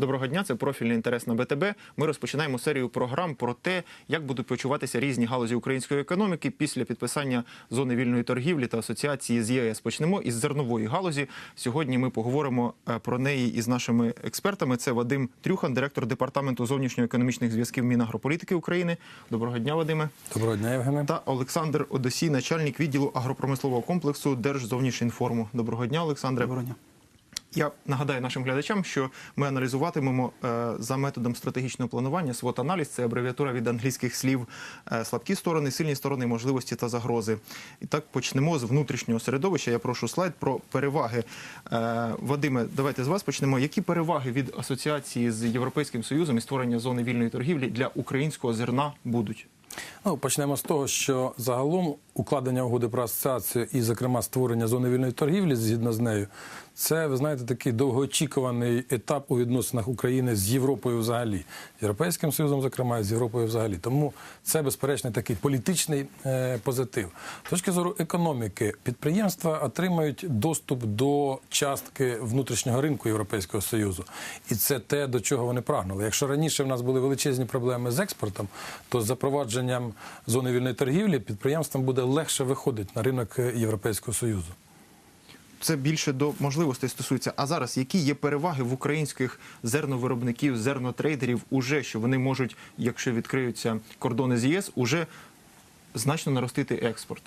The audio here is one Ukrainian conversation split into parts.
Доброго дня, це профільний інтерес на БТБ. Ми розпочинаємо серію програм про те, як будуть почуватися різні галузі української економіки після підписання зони вільної торгівлі та асоціації з ЄС. Почнемо із зернової галузі. Сьогодні ми поговоримо е, про неї із нашими експертами. Це Вадим Трюхан, директор департаменту зовнішньоекономічних зв'язків Мінагрополітики України. Доброго дня, Вадиме. Доброго дня, Євгене. Та Олександр Одосій, начальник відділу агропромислового комплексу Держзовнішінформу. Доброго дня, Олександре. Доброго дня. Я нагадаю нашим глядачам, що ми аналізуватимемо е, за методом стратегічного планування swot аналіз це абревіатура від англійських слів е, слабкі сторони, сильні сторони, можливості та загрози. І так почнемо з внутрішнього середовища. Я прошу слайд про переваги. Е, Вадиме, давайте з вас почнемо. Які переваги від асоціації з Європейським Союзом і створення зони вільної торгівлі для українського зерна будуть? Ну, почнемо з того, що загалом укладення угоди про асоціацію і, зокрема, створення зони вільної торгівлі згідно з нею, це ви знаєте такий довгоочікуваний етап у відносинах України з Європою взагалі, Європейським Союзом, зокрема, з Європою взагалі. Тому це безперечно такий політичний е, позитив. З точки зору економіки, підприємства отримають доступ до частки внутрішнього ринку Європейського Союзу, і це те, до чого вони прагнули. Якщо раніше в нас були величезні проблеми з експортом, то з запровадженням зони вільної торгівлі підприємствам буде легше виходити на ринок е, Європейського Союзу. Це більше до можливостей стосується. А зараз які є переваги в українських зерновиробників, зернотрейдерів, уже що вони можуть, якщо відкриються кордони з ЄС, уже значно наростити експорт?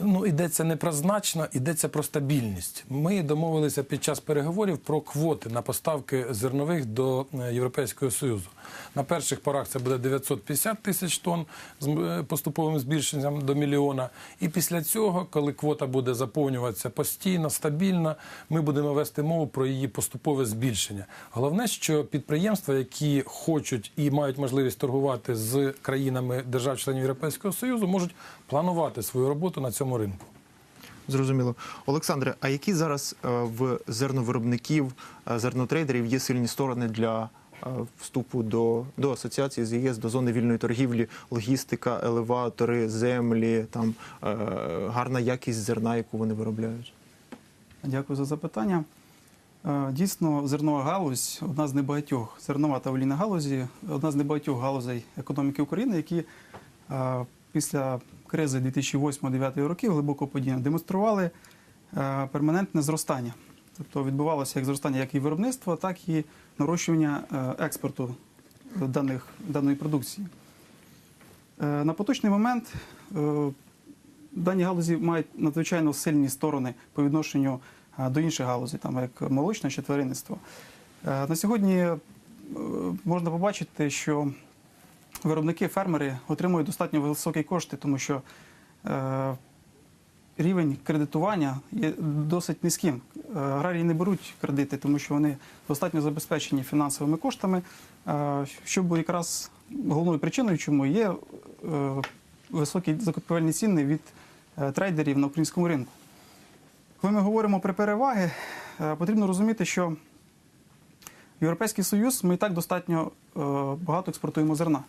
Ну, йдеться не про значно, йдеться про стабільність. Ми домовилися під час переговорів про квоти на поставки зернових до е, Європейського Союзу. На перших порах це буде 950 тисяч тонн з е, поступовим збільшенням до мільйона. І після цього, коли квота буде заповнюватися постійно, стабільно, ми будемо вести мову про її поступове збільшення. Головне, що підприємства, які хочуть і мають можливість торгувати з країнами держав-членів Європейського Союзу, можуть планувати свою роботу на цьому ринку. Зрозуміло, Олександре. А які зараз е, в зерновиробників, е, зернотрейдерів є сильні сторони для е, вступу до, до асоціації з ЄС, до зони вільної торгівлі, логістика, елеватори, землі, там гарна якість зерна, яку вони виробляють? Дякую за запитання. Дійсно, зернова галузь одна з небагатьох зернова та олійна галузі, одна з небагатьох галузей економіки України, які після кризи 2008-2009 років глибокого падіння демонстрували е, перманентне зростання. Тобто відбувалося як зростання як і виробництва, так і нарощування е, експорту даних, даної продукції. Е, На поточний момент дані галузі мають надзвичайно сильні сторони по відношенню до інших галузей, там як молочне чи тваринництво. На сьогодні можна побачити, що виробники, фермери отримують достатньо високі кошти, тому що е, рівень кредитування є досить низьким. Е, Аграрії не беруть кредити, тому що вони достатньо забезпечені фінансовими коштами, е, що було якраз головною причиною, чому є високі закупівельні ціни від трейдерів на українському ринку. Коли ми говоримо про переваги, потрібно розуміти, що Європейський Союз ми і так достатньо багато експортуємо зерна.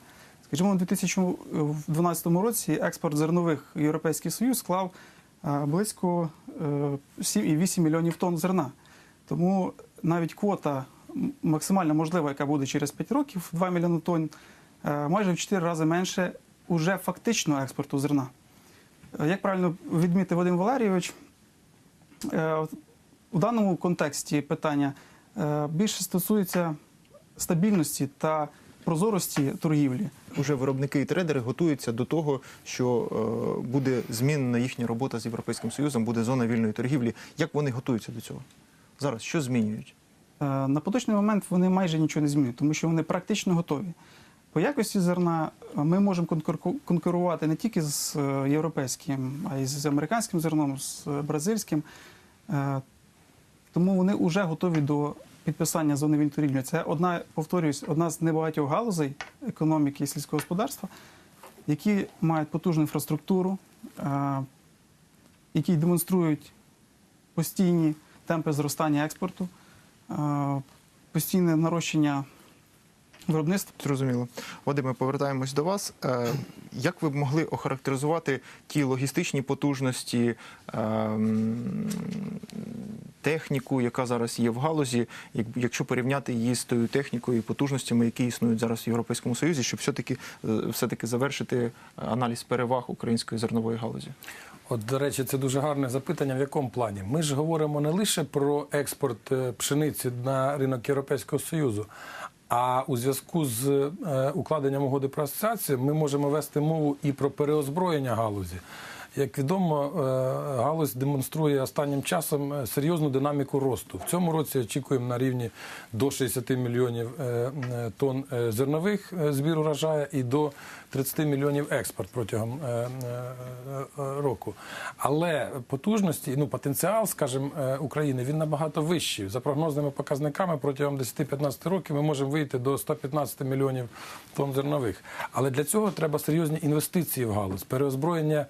Скажімо, у 2012 році експорт зернових в Європейський Союз склав е, близько е, 7,8 мільйонів тонн зерна. Тому навіть квота максимально можлива, яка буде через 5 років, 2 мільйони тонн, е, майже в 4 рази менше уже фактичного експорту зерна. Е, Як правильно відмітив Вадим Валерійович, е, у даному контексті питання е, більше стосується стабільності та прозорості торгівлі. Уже виробники і трейдери готуються до того, що е, буде змінена їхня робота з Європейським Союзом, буде зона вільної торгівлі. Як вони готуються до цього? Зараз що змінюють? Е, На поточний момент вони майже нічого не змінюють, тому що вони практично готові. По якості зерна е, ми можемо конкурувати не тільки з європейським, а й з американським зерном, з бразильським. Тому вони вже готові до підписання зони вільної. Це одна, повторюсь, одна з небагатьох галузей економіки і сільського господарства, які мають потужну інфраструктуру, е, які демонструють постійні темпи зростання експорту, е, постійне нарощення виробництва. Зрозуміло. Вадиме, повертаємось до вас. Е, Як ви б могли охарактеризувати ті логістичні потужності, ем, техніку, яка зараз є в галузі, якщо порівняти її з тою технікою і потужностями, які існують зараз в Європейському Союзі, щоб все-таки е, все-таки завершити аналіз переваг української зернової галузі? От, до речі, це дуже гарне запитання. В якому плані? Ми ж говоримо не лише про експорт е, пшениці на ринок Європейського Союзу, а у зв'язку з е, укладенням угоди про асоціацію ми можемо вести мову і про переозброєння галузі. Як відомо, е, галузь демонструє останнім часом е, серйозну динаміку росту. В цьому році очікуємо на рівні до 60 мільйонів е, тонн зернових збір урожаю і до 30 мільйонів експорт протягом року. Але потужності, ну потенціал, скажімо, України він набагато вищий. За прогнозними показниками протягом 10-15 років ми можемо вийти до 115 мільйонів тонн зернових. Але для цього треба серйозні інвестиції в галузь, переозброєння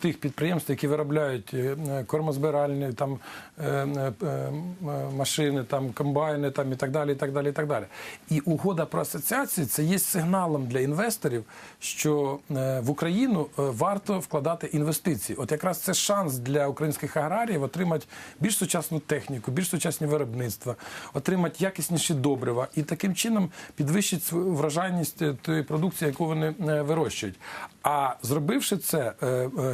тих підприємств, які виробляють е, кормозбиральні там е, е, машини, там комбайни, там і так далі. І так далі, і так далі. І угода про асоціацію це є сигналом для інвесторів, що в Україну варто вкладати інвестиції. От якраз це шанс для українських аграріїв отримати більш сучасну техніку, більш сучасні виробництва, отримати якісніші добрива і таким чином вражайність е, тої продукції, яку вони вирощують. А зробивши це,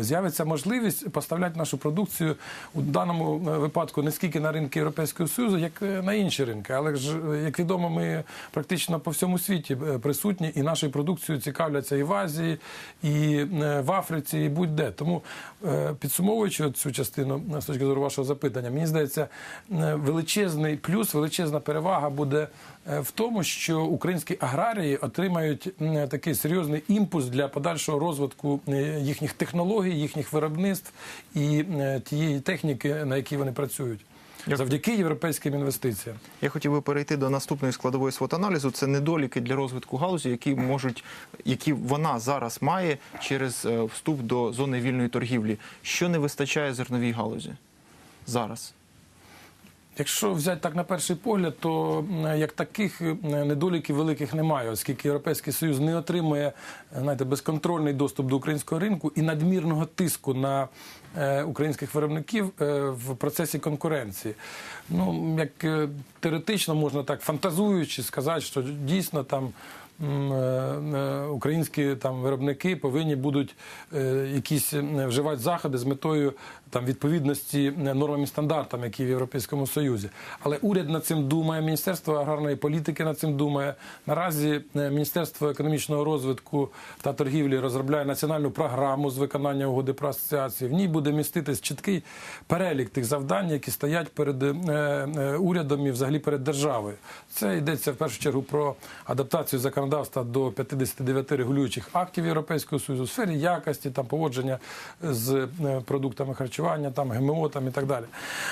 з'явиться можливість поставляти нашу продукцію у даному е, випадку не скільки на ринки Європейського Союзу, як е, на інші ринки. Але ж, е, як відомо, ми практично по всьому світі е, присутні і нашою продукцією цікавляться і в Азії, і е, в Африці, і будь-де. Тому е, підсумовуючи цю частину е, з точки зору вашого запитання, мені здається, е, величезний плюс, величезна перевага буде е, в тому, що українські аграрії отримають такий серйозний імпульс для подальшого розвитку е, їхніх технологій, їхніх виробництв і е, тієї техніки, на якій вони працюють. Завдяки європейським інвестиціям. Я хотів би перейти до наступної складової свот-аналізу. Це недоліки для розвитку галузі, які можуть, які вона зараз має через е, вступ до зони вільної торгівлі. Що не вистачає зерновій галузі зараз? Якщо взяти так на перший погляд, то як таких недоліків великих немає, оскільки Європейський Союз не отримує е, знаєте, безконтрольний доступ до українського ринку і надмірного тиску на е, українських виробників е, в процесі конкуренції. Ну, як теоретично можна так фантазуючи сказати, що дійсно там. Е, е, Українські там виробники повинні будуть е, якісь вживати заходи з метою там відповідності нормам і стандартам, які в Європейському Союзі. Але уряд над цим думає, Міністерство аграрної політики над цим думає. Наразі Міністерство економічного розвитку та торгівлі розробляє національну програму з виконання угоди про асоціацію. В ній буде міститись чіткий перелік тих завдань, які стоять перед урядом і взагалі перед державою. Це йдеться в першу чергу про адаптацію законодавства до 59 регулюючих актів Європейського Союзу у сфері якості, там поводження з е, продуктами харчування, там ГМО там і так далі.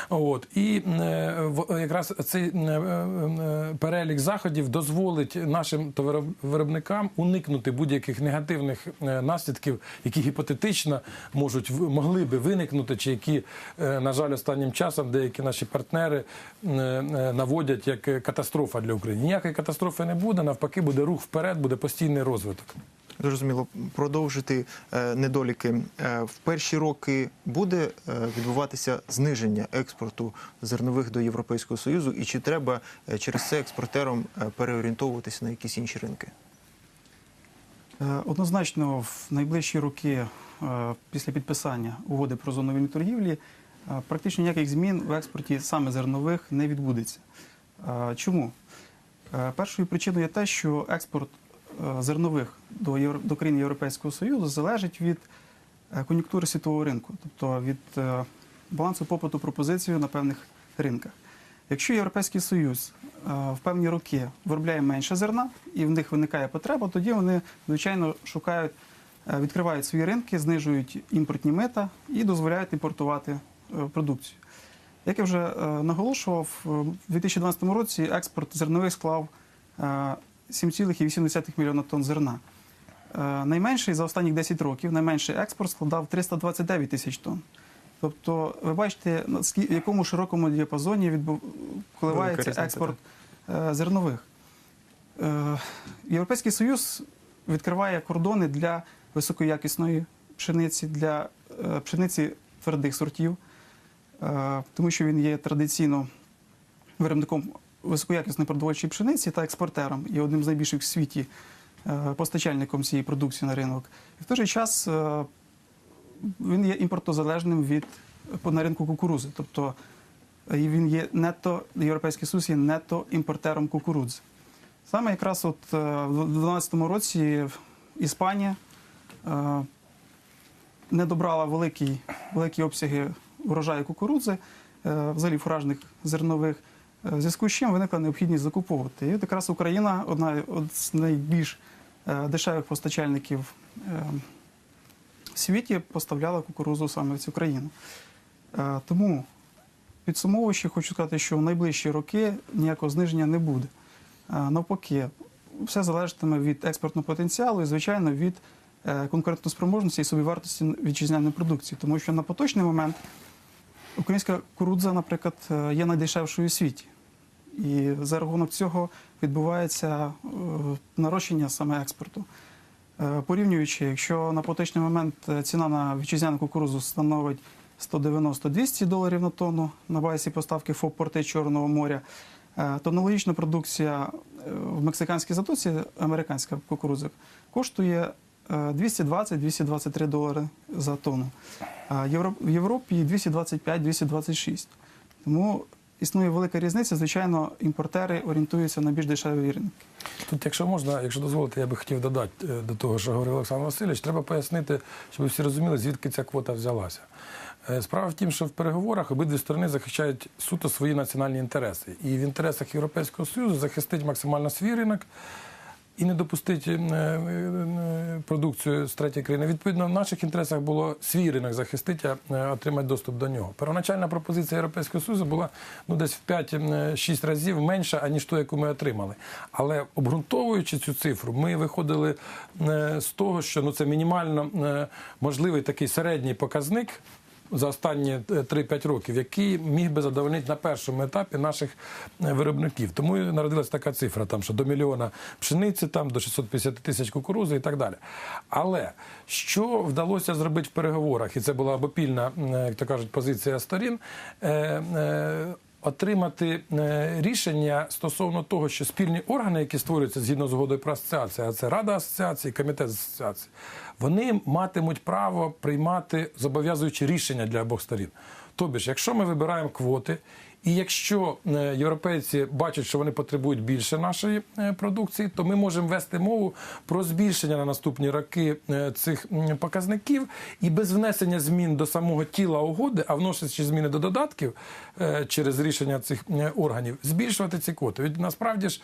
От і е, в- якраз цей е, е, перелік заходів дозволить нашим товаровиробникам уникнути будь-яких негативних е, наслідків, які гіпотетично можуть могли би виникнути, чи які, е, на жаль, останнім часом деякі наші партнери е, е, наводять як е, катастрофа для України. Ніякої катастрофи не буде, навпаки, буде рух вперед, буде постійний розвиток. Зрозуміло, продовжити е, недоліки. Е, в перші роки буде е, відбуватися зниження експорту зернових до Європейського Союзу, і чи треба е, через це експортерам е, переорієнтовуватися на якісь інші ринки? Е, Однозначно, в найближчі роки е, після підписання угоди про зону вільної торгівлі е, практично ніяких змін в експорті саме зернових не відбудеться. Е, Чому? Е, Першою причиною є те, що експорт е, зернових до, Євро- до країн Європейського Союзу залежить від е, кон'юнктури світового ринку, тобто від балансу попиту пропозицію на певних ринках. Якщо Європейський Союз в певні роки виробляє менше зерна і в них виникає потреба, тоді вони, звичайно, шукають, відкривають свої ринки, знижують імпортні мита і дозволяють імпортувати продукцію. Як я вже е, наголошував, е, в 2012 році експорт зернових склав е, 7,8 мільйона тонн зерна. Е, Найменший за останні 10 років найменший експорт складав 329 тисяч тонн. Тобто, ви бачите, в якому широкому діапазоні відбув... коливається експорт е, зернових. Е, Європейський Союз відкриває кордони для високоякісної пшениці, для е, пшениці твердих сортів. Е, тому що він є традиційно виробником високоякісної продовольчої пшениці та експортером і одним з найбільших в світі е, постачальником цієї продукції на ринок. І в той же час е, він є імпортозалежним від на ринку кукурузи. Тобто він є нетто, Європейський Союз є нетто імпортером кукурудзи. Саме якраз от в 2012 році Іспанія не добрала великі, великі обсяги урожаю кукурудзи, е, взагалі фуражних зернових, е, в зв'язку з чим виникла необхідність закуповувати. І якраз Україна одна од- з найбільш е, дешевих постачальників в світі поставляла кукурудзу саме в цю країну. Тому, підсумовуючи, хочу сказати, що в найближчі роки ніякого зниження не буде. Навпаки, все залежатиме від експортного потенціалу і, звичайно, від конкурентоспроможності і собівартості вітчизняної продукції. Тому що на поточний момент українська кукурудза, наприклад, е, є найдешевшою у світі. І за рахунок цього відбувається е, нарощення саме експорту. Е, Порівнюючи, якщо на поточний момент ціна на вітчизняну кукурудзу становить 190-200 доларів на тонну на базі поставки ФОП порти Чорного моря, то аналогічна продукція в мексиканській затоці, американська кукурудза, коштує 220-223 долари за тонну. А в Європі 225-226. Тому існує велика різниця. Звичайно, імпортери орієнтуються на більш дешеві ринки. Тут, якщо можна, якщо дозволите, я би хотів додати е, до того, що говорив Олександр Васильович, треба пояснити, щоб всі розуміли, звідки ця квота взялася. Е, Справа в тім, що в переговорах обидві сторони захищають суто свої національні інтереси. І в інтересах Європейського Союзу захистить максимально свій ринок і не допустить е, е, продукцію з третьої країни. Відповідно, в наших інтересах було свій ринок захистити, а е, отримати доступ до нього. Первоначальна пропозиція Європейського Союзу була ну, десь в 5-6 разів менша, аніж ту, яку ми отримали. Але обґрунтовуючи цю цифру, ми виходили е, з того, що ну, це мінімально е, можливий такий середній показник за останні е, 3-5 років, який міг би задовольнити на першому етапі наших е, виробників. Тому і народилась така цифра, там, що до мільйона пшениці, там, до 650 тисяч кукурузи і так далі. Але що вдалося зробити в переговорах, і це була обопільна, е, як то кажуть, позиція сторін. Отримати е, рішення стосовно того, що спільні органи, які створюються згідно з угодою про асоціацію, а це Рада асоціації, комітет асоціації, вони матимуть право приймати зобов'язуючі рішення для обох сторін. Тобі ж, якщо ми вибираємо квоти, і якщо е, європейці бачать, що вони потребують більше нашої е, продукції, то ми можемо вести мову про збільшення на наступні роки е, цих показників і без внесення змін до самого тіла угоди, а вносячи зміни до додатків через рішення цих органів, збільшувати ці квоти. Від насправді ж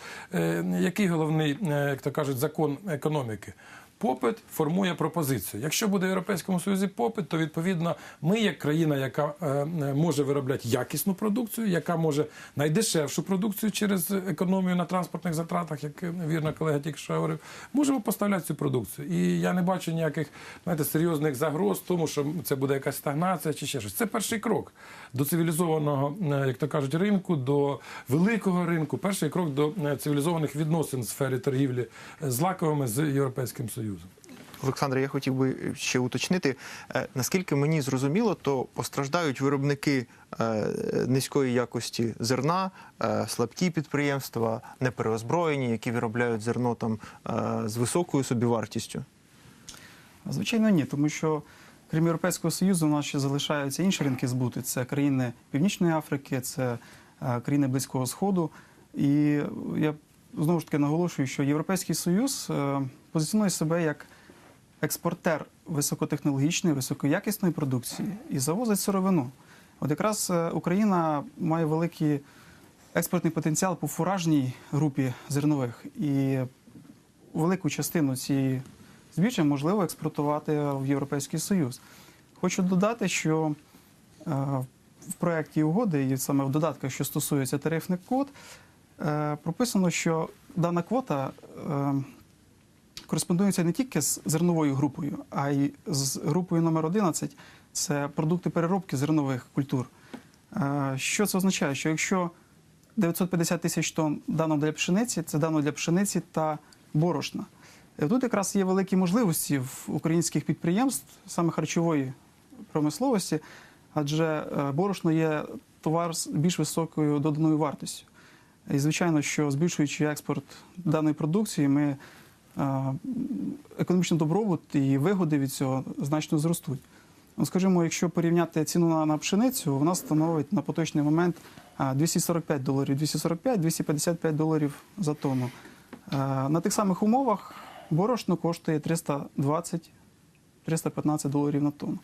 який головний, як то кажуть, закон економіки? Попит формує пропозицію. Якщо буде в Європейському Союзі попит, то відповідно ми, як країна, яка е, е, може виробляти якісну продукцію, яка може найдешевшу продукцію через економію на транспортних затратах, як е, вірно колега тільки що говорив, можемо поставляти цю продукцію. І я не бачу ніяких знаєте, серйозних загроз, тому що це буде якась стагнація чи ще щось. Це перший крок до цивілізованого, як то кажуть, ринку, до великого ринку. Перший крок до цивілізованих відносин в сфері торгівлі з лаковими з Європейським Союзом. Олександр, я хотів би ще уточнити, е, наскільки мені зрозуміло, то постраждають виробники е, низької якості зерна, е, слабкі підприємства, непереозброєні, які виробляють зерно там з високою собівартістю. Звичайно, ні, тому що крім Європейського Союзу, у нас ще залишаються інші ринки збуту. Це країни Північної Африки, це країни Близького Сходу. І я знову ж таки наголошую, що Європейський Союз е, позиціонує себе як експортер високотехнологічної, високоякісної продукції і завозить сировину. От якраз е, Україна має великий експортний потенціал по фуражній групі зернових. І велику частину цієї збіччя можливо експортувати в Європейський Союз. Хочу додати, що е, в проєкті угоди, і саме в додатках, що стосується тарифних е, прописано, що дана квота е, кореспондується не тільки з зерновою групою, а й з групою номер 11 – це продукти переробки зернових культур. Е, Що це означає? Що якщо 950 тисяч тонн дано для пшениці, це дано для пшениці та борошна. Тут якраз є великі можливості в українських підприємств, саме харчової промисловості, адже е, борошно є товар з більш високою доданою вартістю. І звичайно, що збільшуючи експорт даної продукції, ми е, економічний добробут і вигоди від цього значно зростуть. Ну, скажімо, якщо порівняти ціну на, пшеницю, вона становить на поточний момент 245 доларів, 245-255 доларів за тонну. Е, На тих самих умовах борошно коштує 320-315 доларів на тонну.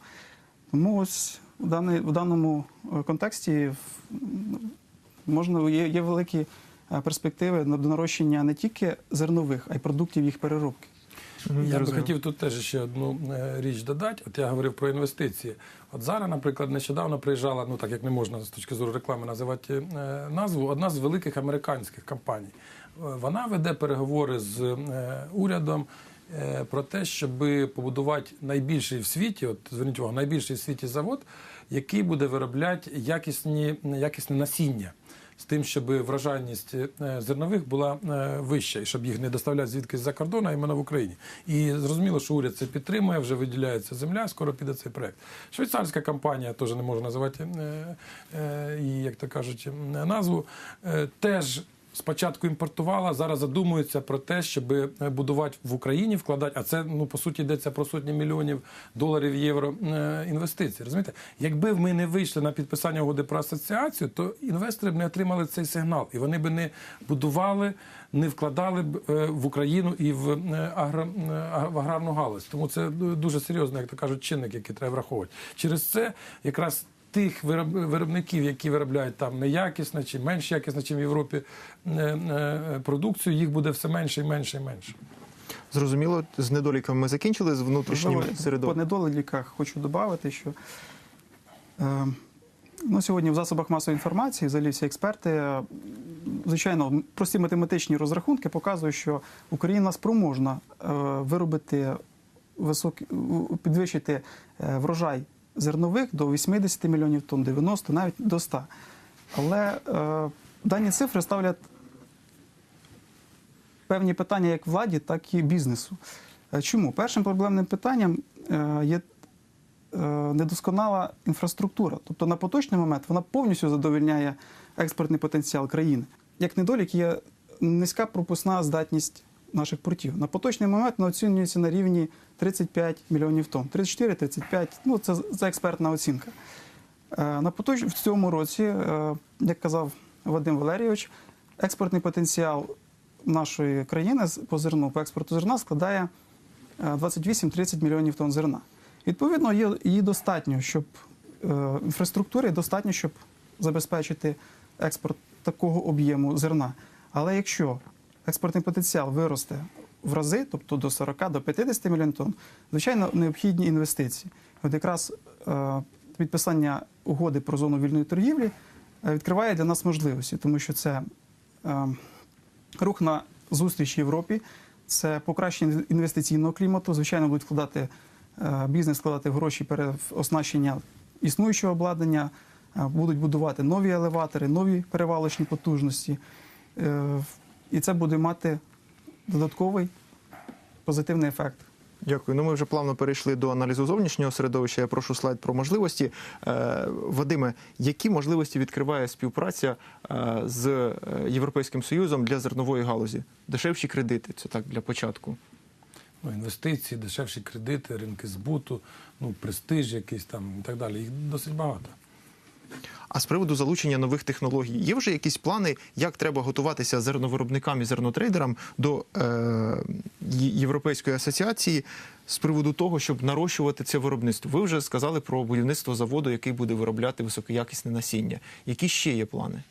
Тому ось в, даному е, контексті можна, є, є великі е, перспективи на до нарощення не тільки зернових, а й продуктів їх переробки. Я би хотів тут теж ще одну е, річ додати. От я говорив про інвестиції. От зараз, наприклад, нещодавно приїжджала, ну так як не можна з точки зору реклами називати е, назву, одна з великих американських компаній. Вона веде переговори з урядом. Про те, щоб побудувати найбільший в світі, от зверніть увагу, найбільший в світі завод, який буде виробляти якісні, якісне насіння з тим, щоб врожайність е, зернових була е, вища, і щоб їх не доставляти звідкись за кордону, а іменно в Україні. І зрозуміло, що уряд це підтримує, вже виділяється земля, скоро піде цей проект. Швейцарська компанія, теж не можу називати е, її, як то кажуть, назву, теж. Спочатку імпортувала, зараз задумується про те, щоб е, будувати в Україні, вкладати, а це ну по суті йдеться про сотні мільйонів доларів євро е, інвестицій. Розумієте, якби ми не вийшли на підписання угоди про асоціацію, то інвестори б не отримали цей сигнал, і вони б не будували, не вкладали б е, в Україну і в агро, в аграрну галузь. Тому це дуже серйозний, як то кажуть, чинник, який треба враховувати. Через це якраз тих вироб- виробників, які виробляють там неякісно чи менш якісно, ніж в Європі е, е, продукцію, їх буде все менше і менше і менше. Зрозуміло, з недоліками ми закінчили з внутрішнім Можливо, По недоліках хочу додати, що е, ну, сьогодні в засобах масової інформації, взагалі всі експерти, е, звичайно, прості математичні розрахунки показують, що Україна спроможна е, виробити високі, підвищити врожай зернових до 80 мільйонів тонн, 90, навіть до 100. Але е, дані цифри ставлять певні питання як владі, так і бізнесу. Е, Чому? Першим проблемним питанням е, є е, недосконала інфраструктура. Тобто на поточний момент вона повністю задовольняє експортний потенціал країни. Як недолік є низька пропускна здатність наших портів. На поточний момент вона оцінюється на рівні 35 мільйонів тонн. 34-35, ну це, це експертна оцінка. Е, На поточ... В цьому році, е, як казав Вадим Валерійович, експортний потенціал нашої країни по зерну, по експорту зерна складає е, 28-30 мільйонів тонн зерна. Відповідно, її достатньо, щоб е, інфраструктури достатньо, щоб забезпечити експорт такого об'єму зерна. Але якщо експортний потенціал виросте в рази, тобто до 40 до 50 мільйонів тонн, звичайно, необхідні інвестиції. От якраз е, підписання угоди про зону вільної торгівлі е, відкриває для нас можливості, тому що це е, рух на зустріч Європі, це покращення інвестиційного клімату. Звичайно, будуть вкладати бізнес, вкладати гроші пере оснащення існуючого обладнання, будуть будувати нові елеватори, нові перевалочні потужності. І це буде мати додатковий позитивний ефект. Дякую. Ну ми вже плавно перейшли до аналізу зовнішнього середовища. Я прошу слайд про можливості. Е, Вадиме, які можливості відкриває співпраця е, з е, Європейським Союзом для зернової галузі? Дешевші кредити, це так для початку. Ну, інвестиції, дешевші кредити, ринки збуту, ну, престиж якийсь там і так далі. Їх досить багато. А з приводу залучення нових технологій, є вже якісь плани, як треба готуватися зерновиробникам і зернотрейдерам до е, Європейської асоціації з приводу того, щоб нарощувати це виробництво? Ви вже сказали про будівництво заводу, який буде виробляти високоякісне насіння. Які ще є плани?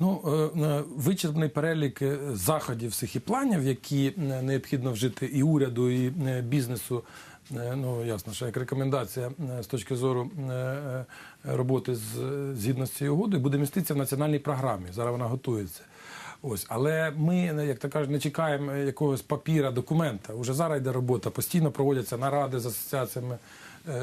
Ну, е, вичерпний перелік е, заходів всіх і планів, які е, необхідно вжити і уряду, і бізнесу. Е, Ну, ясно, що як рекомендація е, з точки зору е, роботи з, згідно з цією угодою, буде міститися в національній програмі. Зараз вона готується. Ось, але ми, як то кажуть, не чекаємо якогось папіра, документа. Уже зараз йде робота, постійно проводяться наради з асоціаціями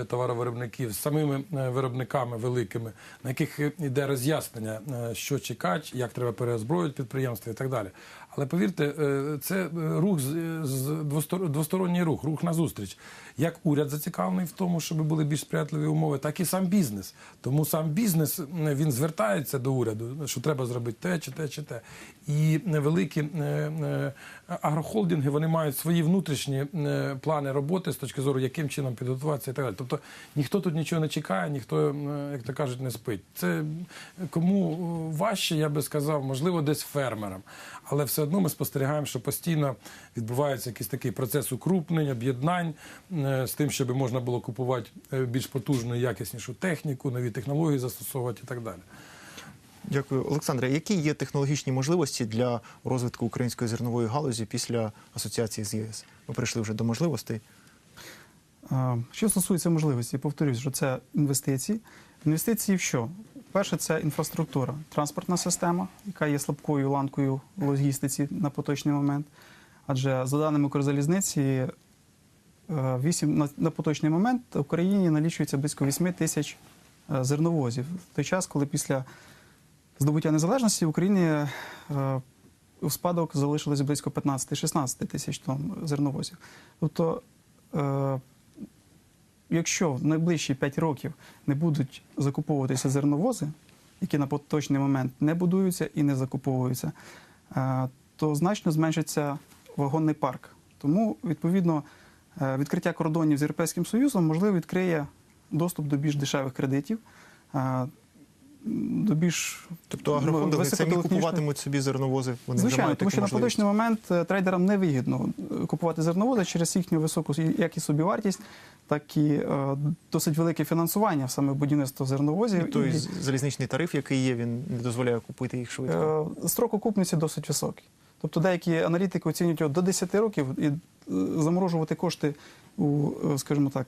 товаровиробників, з самими виробниками великими, на яких йде роз'яснення, що чекати, як треба переозброїти підприємства і так далі. Але повірте, це рух з двосторонній рух, рух назустріч. Як уряд зацікавлений в тому, щоб були більш сприятливі умови, так і сам бізнес. Тому сам бізнес він звертається до уряду, що треба зробити те чи те, чи те. І великі е, е, агрохолдинги вони мають свої внутрішні е, плани роботи з точки зору, яким чином підготуватися і так далі. Тобто ніхто тут нічого не чекає, ніхто, як то кажуть, не спить. Це кому важче, я би сказав, можливо, десь фермерам. Але все одно ми спостерігаємо, що постійно відбувається якийсь такий процес укрупнень, об'єднань Е, з тим, щоб можна було купувати е, більш потужну, якіснішу техніку, нові технології застосовувати і так далі. Дякую, Олександре. Які є технологічні можливості для розвитку української зернової галузі після асоціації з ЄС? Ми прийшли вже до можливостей. Е, що стосується можливості, повторюсь, що це інвестиції. Інвестиції в що? Перше, це інфраструктура, транспортна система, яка є слабкою ланкою логістиці на поточний момент. Адже за даними Корзалізниці, Е, 8, на поточний момент в Україні налічується близько 8 тисяч е, зерновозів. В той час, коли після здобуття незалежності в Україні е, в спадок залишилось близько 15-16 тисяч тонн зерновозів. Тобто, якщо в найближчі 5 років не будуть закуповуватися зерновози, які на поточний момент не будуються і не закуповуються, то значно зменшиться вагонний парк. Тому, відповідно, відкриття кордонів з Європейським Союзом можливо відкриє доступ до більш дешевих кредитів, е, до більш Тобто агрохолдинги самі купуватимуть собі зерновози. Вони Звичайно, мають тому що на поточний момент е, трейдерам не вигідно е, купувати зерновози через їхню високу як і собівартість, так і е, досить велике фінансування в саме будівництво зерновозів. І той І, залізничний тариф, який є, він не дозволяє купити їх швидко. е, строк окупності досить високий. Тобто деякі аналітики оцінюють його до 10 років і е, заморожувати кошти у, е, скажімо так,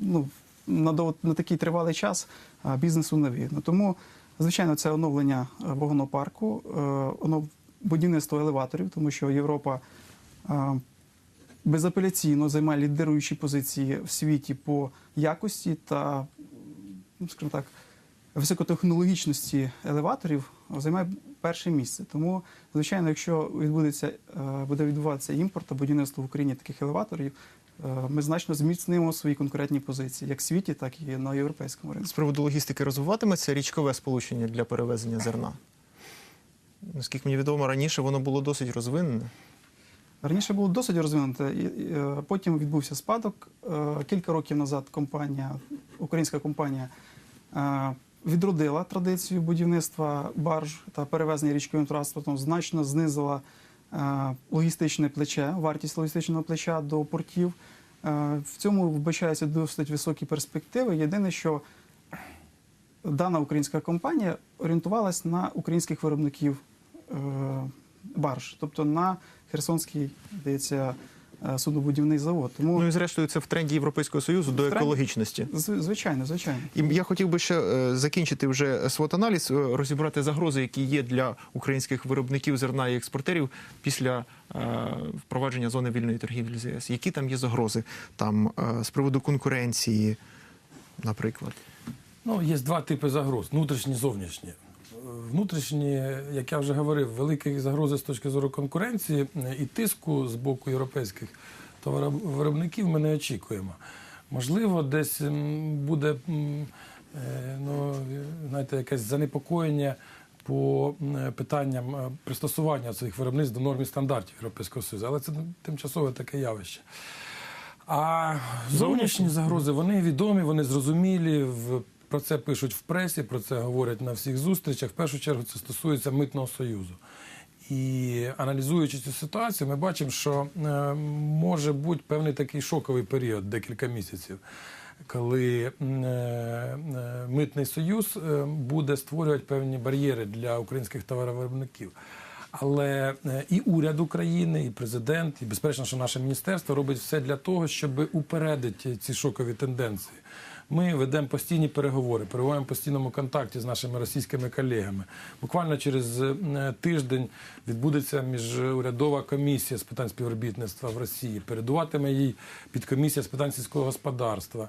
ну, на, дов- на такий тривалий час бізнесу не вигідно. Тому, звичайно, це оновлення е, парку, е, будівництво елеваторів, тому що Європа безапеляційно займає лідируючі позиції в світі по якості та, ну, скажімо так, високотехнологічності елеваторів займає перше місце. Тому, звичайно, якщо відбудеться, е, буде відбуватися імпорт та будівництво в Україні таких елеваторів, е, ми значно зміцнимо свої конкурентні позиції як в світі, так і на європейському ринку. З приводу логістики розвиватиметься річкове сполучення для перевезення зерна. Наскільки мені відомо, раніше воно було досить розвинене. Раніше було досить розвинуте, е, потім відбувся спадок. Кілька років назад компанія, українська компанія відродила традицію будівництва барж та перевезення річковим транспортом, значно знизила е, логістичне плече, вартість логістичного плеча до портів. Е, В цьому вбачаються досить високі перспективи. Єдине, що дана українська компанія орієнтувалась на українських виробників е, барж, тобто на Херсонський, здається, суднобудівний завод. Тому, Ну і зрештою, це в тренді Європейського Союзу до тренді? екологічності. з- звичайно, звичайно. І я хотів би ще е, закінчити вже свот-аналіз, е, розібрати загрози, які є для українських виробників зерна і експортерів після е, впровадження зони вільної торгівлі з ЄС. Які там є загрози? Там е, з приводу конкуренції, наприклад. Ну, є два типи загроз: внутрішні і зовнішні. Внутрішні, як я вже говорив, великі загрози з точки зору конкуренції е, і тиску з боку європейських товаровиробників ми не очікуємо. Можливо, десь буде е, ну, знаєте, якесь занепокоєння по питанням е, пристосування цих виробництв до норм і стандартів Європейського Союзу, але це тимчасове таке явище. А зовнішні загрози вони відомі, вони зрозумілі. В про це пишуть в пресі, про це говорять на всіх зустрічах. В першу чергу це стосується митного союзу. І аналізуючи цю ситуацію, ми бачимо, що е, може бути певний такий шоковий період, декілька місяців, коли е, е, митний союз буде створювати певні бар'єри для українських товаровиробників. Але і уряд України, і президент, і безперечно, що наше міністерство робить все для того, щоб упередити ці шокові тенденції. Ми ведемо постійні переговори, перебуваємо в постійному контакті з нашими російськими колегами. Буквально через е, тиждень відбудеться міжурядова комісія з питань співробітництва в Росії. Передуватиме їй підкомісія з питань сільського господарства.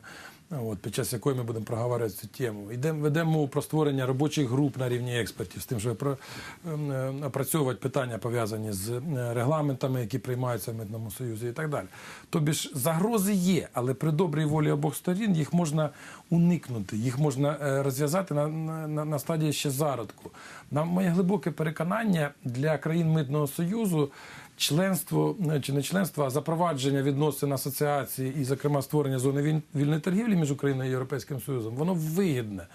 От, під час якої ми будемо проговорювати цю тему. Йдемо, ведемо мову про створення робочих груп на рівні експертів, з тим, щоб про, ем, е, опрацьовувати питання, пов'язані з е, регламентами, які приймаються в Митному Союзі і так далі. Тобі ж загрози є, але при добрій волі обох сторін їх можна уникнути, їх можна е, розв'язати на, на, на- стадії ще зародку. На моє глибоке переконання для країн Митного Союзу членство е, чи не членство, а запровадження відносин асоціації і, зокрема, створення зони віль- вільної торгівлі між Україною і Європейським Союзом, воно вигідне.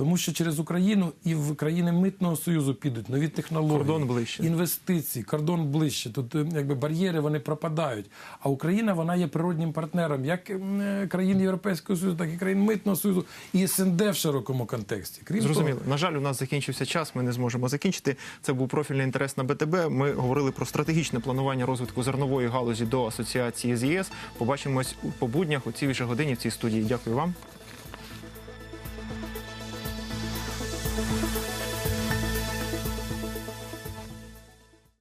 Тому що через Україну і в країни митного союзу підуть нові технології, Кордон ближче. інвестиції, кордон ближче. Тут е, якби бар'єри вони пропадають. А Україна вона є природнім партнером як е, країн Європейського Союзу, так і країн митного союзу і СНД в широкому контексті. Крім Зрозуміло. того, На жаль, у нас закінчився час. Ми не зможемо закінчити. Це був профільний інтерес на БТБ. Ми говорили про стратегічне планування розвитку зернової галузі до асоціації з ЄС. Побачимось у- по буднях у цій же годині в цій студії. Дякую вам.